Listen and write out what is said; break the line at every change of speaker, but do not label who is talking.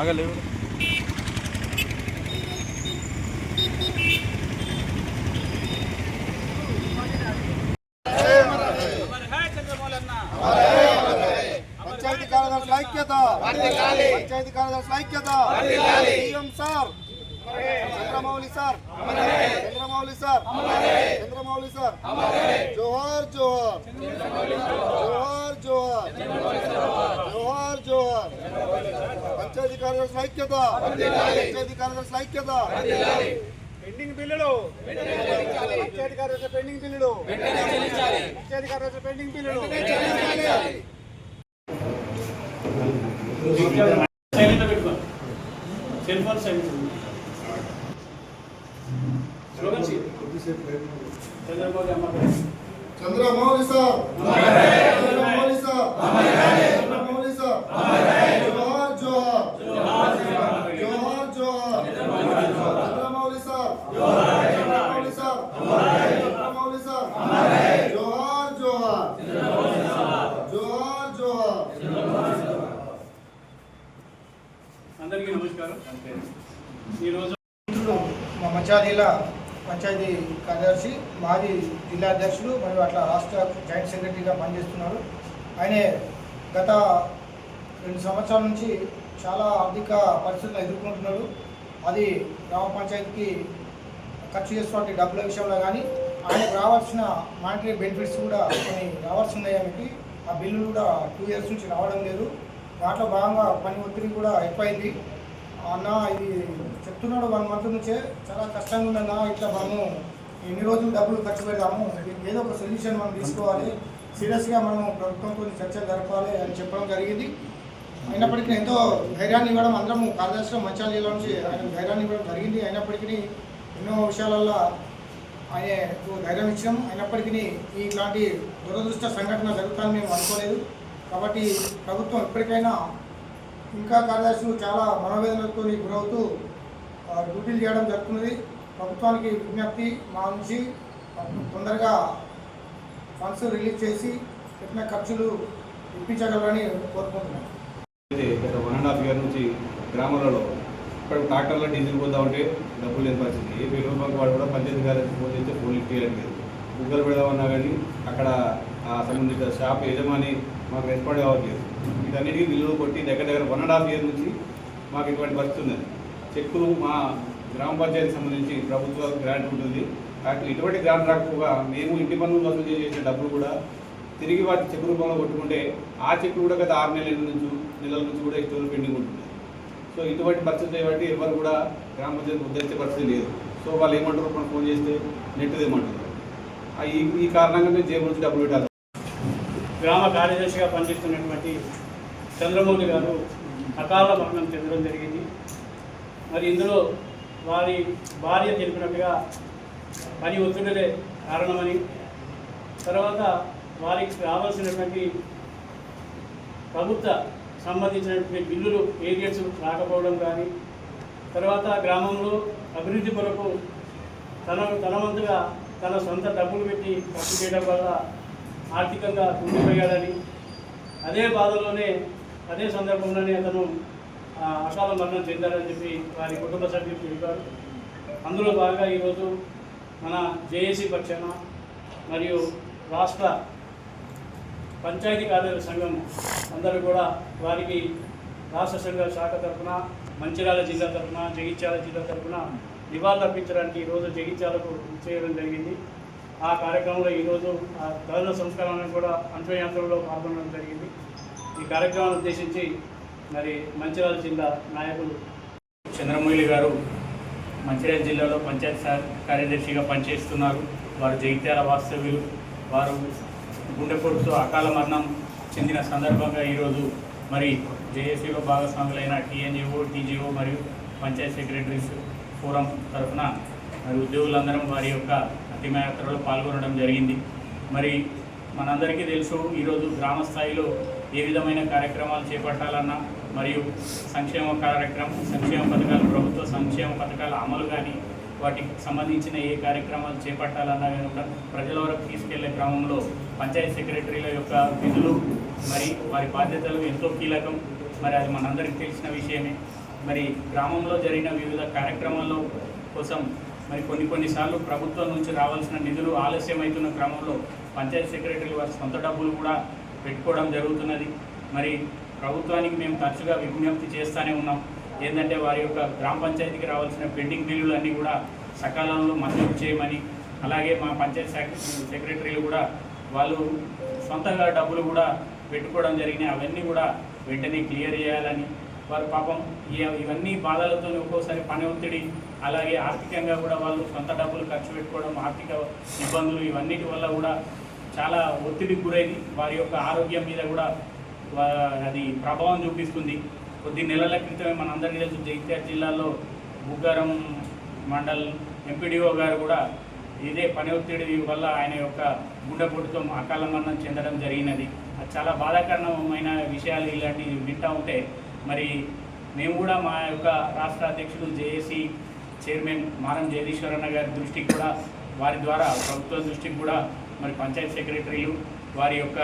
ఆగలేవు
పంచాయతీ కార్యదర్శుల ఐక్యత పంచాయతీ కార్యదర్శుల ఐక్యత CM sir Chandramouli sir Chandramouli sir Chandramouli sir జోహార్ జోహార్ జోహార్ జోహార్ జోహార్ జోహార్ పంచాయతీ కార్యదర్శుల ఐక్యత పంచాయతీ కార్యదర్శుల ఐక్యత
పెండింగ్ బిల్లులు. పంచాయతీ పెండింగ్ బిల్లులు. పంచాయతీ పెండింగ్ బిల్లులు.
Cell phone Chandrababu
sir Chandramouli sir జోహార్ జోహార్ జోహార్ జోహార్ Chandramouli sir Chandramouli sir Chandramouli sir జోహార్ జోహార్ జోహార్ జోహార్
అందరికీ నమస్కారం ఈరోజు
మా మంచిర్యాల జిల్లా పంచాయతీ కార్యదర్శి మాజీ జిల్లా అధ్యక్షుడు మరియు అట్లా రాష్ట్ర జాయింట్ సెక్రటరీగా పనిచేస్తున్నారు. ఆయన గత రెండు సంవత్సరాల నుంచి చాలా ఆర్థిక పరిస్థితులు ఎదుర్కొంటున్నాడు. అది గ్రామ పంచాయతీకి ఖర్చు చేస్తున్నటువంటి డబ్బుల విషయంలో కానీ ఆయనకు రావాల్సిన మానిటరీ బెనిఫిట్స్ కూడా కొన్ని రావాల్సి ఉన్నాయి ఆయనకి. ఆ బిల్లు కూడా టూ ఇయర్స్ నుంచి రావడం లేదు. దాంట్లో భాగంగా పని ఒత్తిడి కూడా ఎక్కువైంది. అన్న ఇది చెప్తున్నాడు వన్ మంత్ నుంచే. చాలా కష్టంగా ఉందన్న ఇట్లా మనము ఎన్ని రోజులు డబ్బులు ఖర్చు పెడదాము ఏదో ఒక సొల్యూషన్ మనం తీసుకోవాలి. సీరియస్గా మనం ప్రభుత్వంతో చర్చలు జరపాలి అని చెప్పడం జరిగింది. అయినప్పటికీ ఎంతో ధైర్యాన్ని ఇవ్వడం అందరము కార్యదర్శిలో మంచాల జిల్లా నుంచి ఆయన ధైర్యాన్ని ఇవ్వడం జరిగింది. అయినప్పటికీ ఎన్నో విషయాలలో ఆయన ధైర్యం ఇచ్చాం అయినప్పటికీ ఇట్లాంటి దురదృష్ట సంఘటన జరుగుతుందని మేము అనుకోలేదు. కాబట్టి ప్రభుత్వం ఎప్పటికైనా ఇంకా కార్యదర్శులు చాలా మనోవేదనతో గురవుతూ డ్యూటీలు చేయడం జరుగుతున్నది. ప్రభుత్వానికి విజ్ఞప్తి మా నుంచి తొందరగా ఫండ్స్ రిలీజ్ చేసి పెట్టిన ఖర్చులు ఇప్పించగలరని కోరుకుంటున్నాను
అయితే వన్ అండ్ హాఫ్ ఇయర్ నుంచి గ్రామాలలో ఇప్పుడు ట్రాక్టర్లో డీజిల్ పోతా ఉంటే డబ్బులు లేని పరిస్థితి. ఏ పెట్రోల్ బంక్ వాడు కూడా పంచాయతీ గారికి ఫోన్ చేస్తే ఫోన్ లిఫ్ట్ చేయడం లేదు. గుగ్గలు పెడదామన్నా కానీ అక్కడ సంబంధిత షాప్ యజమాని మాకు రెస్పాండ్ కావట్లేదు వీటన్నిటికీ విలువ కొట్టి దగ్గర దగ్గర వన్ అండ్ హాఫ్ ఇయర్ నుంచి మాకు ఇటువంటి పరిస్థితి ఉన్నది. చెక్కులు మా గ్రామ పంచాయతీకి సంబంధించి ప్రభుత్వ గ్రాంట్ ఉంటుంది. కాబట్టి ఇటువంటి గ్రాంట్ రాకపోగా మేము ఇంటి పనులు వసూలు చేసే డబ్బులు కూడా తిరిగి వాటి చెక్ రూపంలో కొట్టుకుంటే ఆ చెక్ కూడా గత ఆరు నెలల నుంచి నెలల నుంచి కూడా ఎక్కువ పెండింగ్ ఉంటుంది. సో ఇటువంటి పరిస్థితి బట్టి ఎవరు కూడా గ్రామ పంచాయతీ ఉద్ధరించే పరిస్థితి లేదు. సో వాళ్ళు ఏమంటారు మనం ఫోన్ చేస్తే నెట్ ఏమంటారు ఈ ఈ కారణంగా మేము జేబు నుంచి డబ్బులు పెట్టాలి.
గ్రామ కార్యదర్శిగా పనిచేస్తున్నటువంటి చంద్రమౌళి గారు అకాల మరణం చెందడం జరిగింది. మరి ఇందులో వారి భార్య తెలిపినట్టుగా పని ఒత్తిడిలే కారణమని తర్వాత వారికి రావాల్సినటువంటి ప్రభుత్వ సంబంధించినటువంటి బిల్లులు ఏరియాస్ రాకపోవడం కానీ తర్వాత గ్రామంలో అభివృద్ధి కొరకు తన తన వంతుగా తన సొంత డబ్బులు పెట్టి ఖర్చు చేయడం వల్ల ఆర్థికంగా కుంగిపోయాడని అదే బాధలోనే అదే సందర్భంలోనే అతను అకాల మరణం చెందాడని చెప్పి వారి కుటుంబ సభ్యులు తెలిపారు. అందులో బాగా ఈరోజు మన జేఏసీ పక్షాన మరియు రాష్ట్ర పంచాయతీ కార్యాలయ సంఘం అందరూ కూడా వారికి రాష్ట్ర సంఘ శాఖ తరఫున మంచిర్యాల జిల్లా తరఫున జగిత్యాల జిల్లా తరఫున నివాళులర్పించడానికి ఈరోజు జగిత్యాలకు చేయడం జరిగింది. ఆ కార్యక్రమంలో ఈరోజు ఆ దహన సంస్కారాన్ని కూడా అంచయంత్రంలో పాల్గొనడం జరిగింది. ఈ కార్యక్రమాన్ని ఉద్దేశించి మరి మంచిర్యాల జిల్లా నాయకులు చంద్రమౌళి గారు మంచిర్యాల జిల్లాలో పంచాయత్ కార్యదర్శిగా పనిచేస్తున్నారు. వారు జగిత్యాల వాస్తవ్యులు. వారు గుండెపోటుతో అకాల మరణం చెందిన సందర్భంగా ఈరోజు మరి జేఏసీలో భాగస్వాములైన టీఎన్జిఓ టీజీఓ మరియు పంచాయత్ సెక్రటరీస్ ఫోరం తరఫున మరి ఉద్యోగులందరం వారి యొక్క అంతిమయాత్రలో పాల్గొనడం జరిగింది. మరి మనందరికీ తెలుసు ఈరోజు గ్రామ స్థాయిలో ఏ విధమైన కార్యక్రమాలు చేపట్టాలన్నా మరియు సంక్షేమ కార్యక్రమం సంక్షేమ పథకాలు ప్రభుత్వ సంక్షేమ పథకాల అమలు కానీ వాటికి సంబంధించిన ఏ కార్యక్రమాలు చేపట్టాలన్నా కనుక ప్రజల వరకు తీసుకెళ్ళే క్రమంలో పంచాయతీ సెక్రటరీల యొక్క విధులు
మరి వారి బాధ్యతలు ఎంతో కీలకం. మరి అది మనందరికీ తెలిసిన విషయమే. మరి గ్రామంలో జరిగిన వివిధ కార్యక్రమాల్లో కోసం మరి కొన్ని కొన్నిసార్లు ప్రభుత్వం నుంచి రావాల్సిన నిధులు ఆలస్యమవుతున్న క్రమంలో పంచాయతీ సెక్రటరీ వారి సొంత డబ్బులు కూడా పెట్టుకోవడం జరుగుతున్నది. మరి ప్రభుత్వానికి మేము తరచుగా విజ్ఞప్తి చేస్తూనే ఉన్నాం. ఏంటంటే వారి యొక్క గ్రామ పంచాయతీకి రావాల్సిన పెండింగ్ బిల్లులు అన్నీ కూడా సకాలంలో మంజూరు చేయమని అలాగే మా పంచాయత్ సెక్రటరీలు కూడా వాళ్ళు సొంతంగా డబ్బులు కూడా పెట్టుకోవడం జరిగినాయి అవన్నీ కూడా వెంటనే క్లియర్ చేయాలని. వారు పాపం ఇవన్నీ బాధలతో ఒక్కోసారి పని ఒత్తిడి అలాగే ఆర్థికంగా కూడా వాళ్ళు సొంత డబ్బులు ఖర్చు పెట్టుకోవడం ఆర్థిక ఇబ్బందులు ఇవన్నిటి వల్ల కూడా చాలా ఒత్తిడికి గురైంది. వారి యొక్క ఆరోగ్యం మీద కూడా అది ప్రభావం చూపిస్తుంది. కొద్ది నెలల క్రితమే మనందరికీ తెలుసు జగిత్యాల జిల్లాలో బుగ్గారం మండల్ ఎంపీడీఓ గారు కూడా ఇదే పని ఒత్తిడి వల్ల ఆయన యొక్క గుండెపోటుతో అకాల మరణం చెందడం జరిగినది. అది చాలా బాధాకరణమైన విషయాలు ఇలాంటివి వింటూ ఉంటే మరి మేము కూడా మా యొక్క రాష్ట్ర అధ్యక్షుడు జేఏసీ చైర్మన్ మారం జగదీశ్వరన్న గారి దృష్టికి కూడా వారి ద్వారా ప్రభుత్వ దృష్టికి కూడా మరి పంచాయత్ సెక్రటరీలు వారి యొక్క